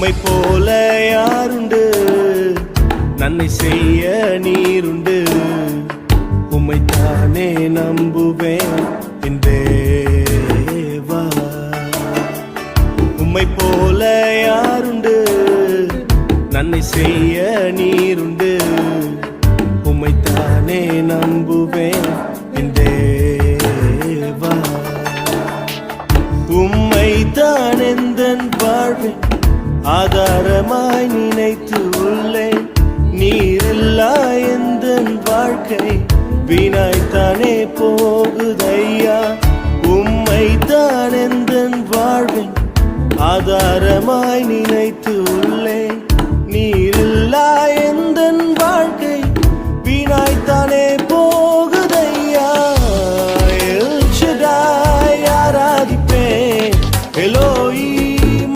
உம்மை போல யாருண்டு? நன்மை செய்ய நீருண்டு. உம்மை தானே நம்புவேன் என் தேவா. உம்மை போல யாருண்டு? நன்மை செய்ய நீருண்டு. உம்மை தானே நம்புவேன் என் தேவா. உம்மை தானே ஆதாரமாய் நினைத்து உள்ளேன் நீரில்லா எந்த வாழ்க்கை? வீணாய்த்தானே போகுதையா? உம்மை தான் எந்த வாழ்வின்? ஆதாரமாய் நினைத்து உள்ளேன்